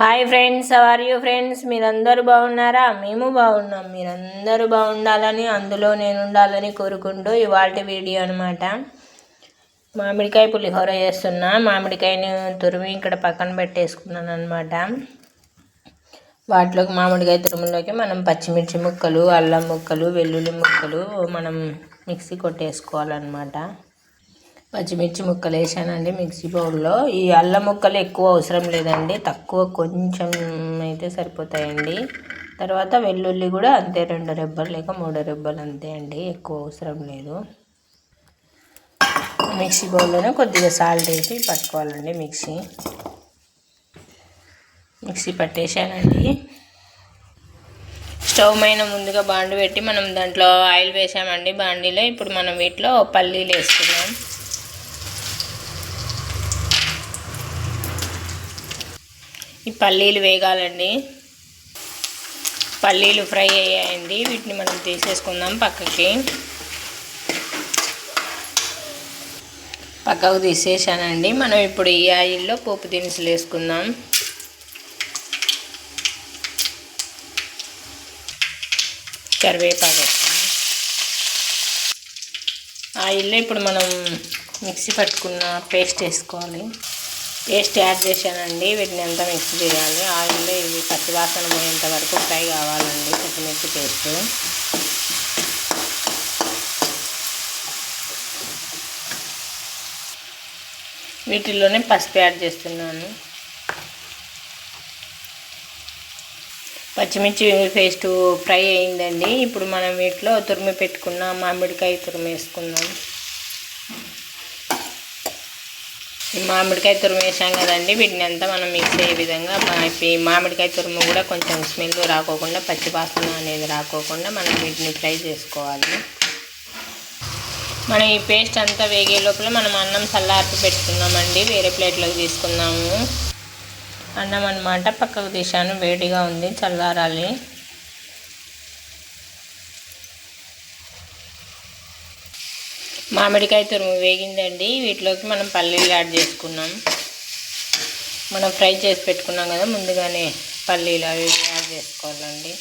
Hi friends are you friends మీరందరూ బాగున్నారా? మేము బాగున్నాం. మీరందరూ బాగుండాలని అందులో నేను ఉండాలని కోరుకుంటూ ఇవాళ వీడియో అనమాట మామిడికాయ పులిహోర చేస్తున్నా. మామిడికాయని తురిమి ఇక్కడ పక్కన పెట్టేసుకున్నాను అనమాట వాటిలోకి మామిడికాయ తురుములోకి మనం పచ్చిమిర్చి ముక్కలు అల్లం ముక్కలు వెల్లుల్లి ముక్కలు మనం మిక్సీ కొట్టేసుకోవాలన్నమాట. పచ్చిమిర్చి ముక్కలు వేసానండి మిక్సీ బౌల్లో. ఈ అల్లం ముక్కలు ఎక్కువ అవసరం లేదండి తక్కువ కొంచెం అయితే సరిపోతాయండి. తర్వాత వెల్లుల్లి కూడా అంతే రెండు రెబ్బలు లేక మూడు రెబ్బలు అంతే అండి ఎక్కువ అవసరం లేదు. మిక్సీ బౌల్లోనే కొద్దిగా సాల్ట్ వేసి పట్టుకోవాలండి మిక్సీ. మిక్సీ పట్టేశానండి స్టవ్ పైన ముందుగా బాండి పెట్టి మనం దాంట్లో ఆయిల్ వేసామండి బాండీలో. ఇప్పుడు మనం వీటిలో పల్లీలు వేసుకున్నాం ఈ పల్లీలు వేగాలండి. పల్లీలు ఫ్రై అయ్యాయండి. వీటిని మనం తీసేసుకుందాం పక్కకి. పక్కకు తీసేసానండి. మనం ఇప్పుడు ఈ ఆయిల్లో పోపు దినుసులు వేసుకుందాం. కరివేపాకు ఆయిల్లో ఇప్పుడు మనం మిక్సీ పట్టుకున్న పేస్ట్ వేసుకోవాలి. పేస్ట్ యాడ్ చేశానండి. వీటిని అంతా మిక్స్ చేయాలి. ఆయిల్లో ఇవి పచ్చివాసన పోయేంత వరకు ఫ్రై కావాలండి పచ్చిమిర్చి పేస్ట్. వీటిల్లోనే పసుపు యాడ్ చేస్తున్నాను. పచ్చిమిర్చి పేస్ట్ ఫ్రై అయిందండి. ఇప్పుడు మనం వీటిలో తురిమి పెట్టుకున్న మామిడికాయ తురిమి వేసుకుందాం మామిడికాయ తురుము వేసాం కదండి. వీటిని అంతా మనం మిక్స్ అయ్యే విధంగా ఈ మామిడికాయ తురుము కూడా కొంచెం స్మెల్ రాకోకుండా పచ్చివాసన అనేది రాకోకుండా మనం వీటిని ఫ్రై చేసుకోవాలి. మనం ఈ పేస్ట్ అంతా వేగే లోపల మనం అన్నం చల్లార్పి పెట్టుకున్నామండి. వేరే ప్లేట్లోకి తీసుకున్నాము అన్నం అనమాట పక్కకు తీసాను వేడిగా ఉంది చల్లారాలి. మామిడికాయ తురుము వేగిందండి. వీటిలోకి మనం పల్లీలు యాడ్ చేసుకున్నాం. మనం ఫ్రై చేసి పెట్టుకున్నాం కదా ముందుగానే పల్లీలు అవి యాడ్ చేసుకోవాలండి.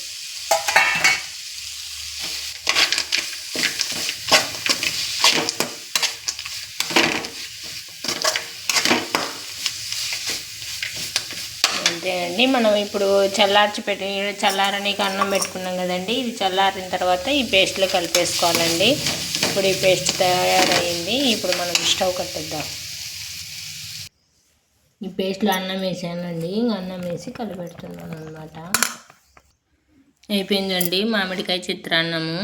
అంతేనండి మనం ఇప్పుడు చల్లార్చి పెట్టి చల్లారనీకి అన్నం పెట్టుకున్నాం కదండి. ఇది చల్లారిన తర్వాత ఈ పేస్ట్లో కలిపేసుకోవాలండి. ఇప్పుడు ఈ పేస్ట్ తయారైంది. ఇప్పుడు మనం స్టవ్ కట్టేద్దాం. ఈ పేస్ట్లో అన్నం వేసానండి. అన్నం వేసి కలిపెడుతున్నాను అనమాట అయిపోయిందండి మామిడికాయ చిత్రాన్నము.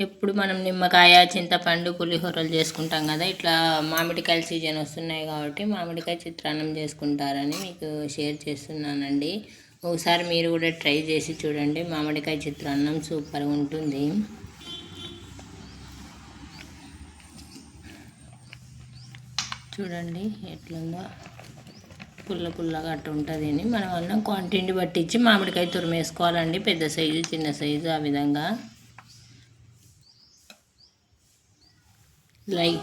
ఎప్పుడు మనం నిమ్మకాయ చింతపండు పులిహోరలు చేసుకుంటాం కదా ఇట్లా మామిడికాయల సీజన్ వస్తున్నాయి కాబట్టి మామిడికాయ చిత్రాన్నం చేసుకుంటారని మీకు షేర్ చేస్తున్నానండి. ఒకసారి మీరు కూడా ట్రై చేసి చూడండి. మామిడికాయ చిత్రాన్నం సూపర్గా ఉంటుంది. చూడండి ఎట్లుందో. పుల్ల పుల్లగా అట్టు ఉంటుంది అని. మనం అన్నం క్వాంటిటీ పట్టించి మామిడికాయ తురిమేసుకోవాలండి. పెద్ద సైజు చిన్న సైజు ఆ విధంగా. లై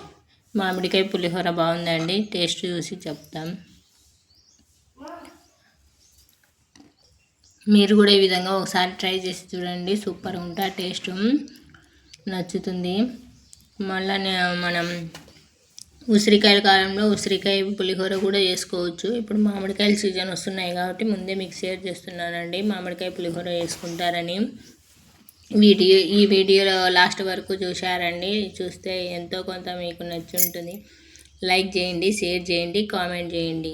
మామిడికాయ పులిహోర బాగుందండి. టేస్ట్ చూసి చెప్తాం. మీరు కూడా ఈ విధంగా ఒకసారి ట్రై చేసి చూడండి. సూపర్ ఉంటా టేస్ట్. నచ్చుతుంది. మళ్ళీ మనం ఉసిరికాయల కాలంలో ఉసిరికాయ పులిహోర కూడా చేసుకోవచ్చు. ఇప్పుడు మామిడికాయల సీజన్ వస్తున్నాయి కాబట్టి ముందే మీకు షేర్ చేస్తున్నానండి. మామిడికాయ పులిహోర వేసుకుంటారని వీడియో ఈ వీడియోలో లాస్ట్ వరకు చూశారండి. చూస్తే ఎంతో కొంత మీకు నచ్చుంటుంది. లైక్ చేయండి షేర్ చేయండి కామెంట్ చేయండి.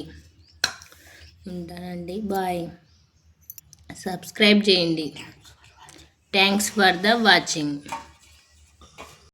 ఉంటానండి. బాయ్. సబ్స్క్రైబ్ చేయండి. Thanks for the watching.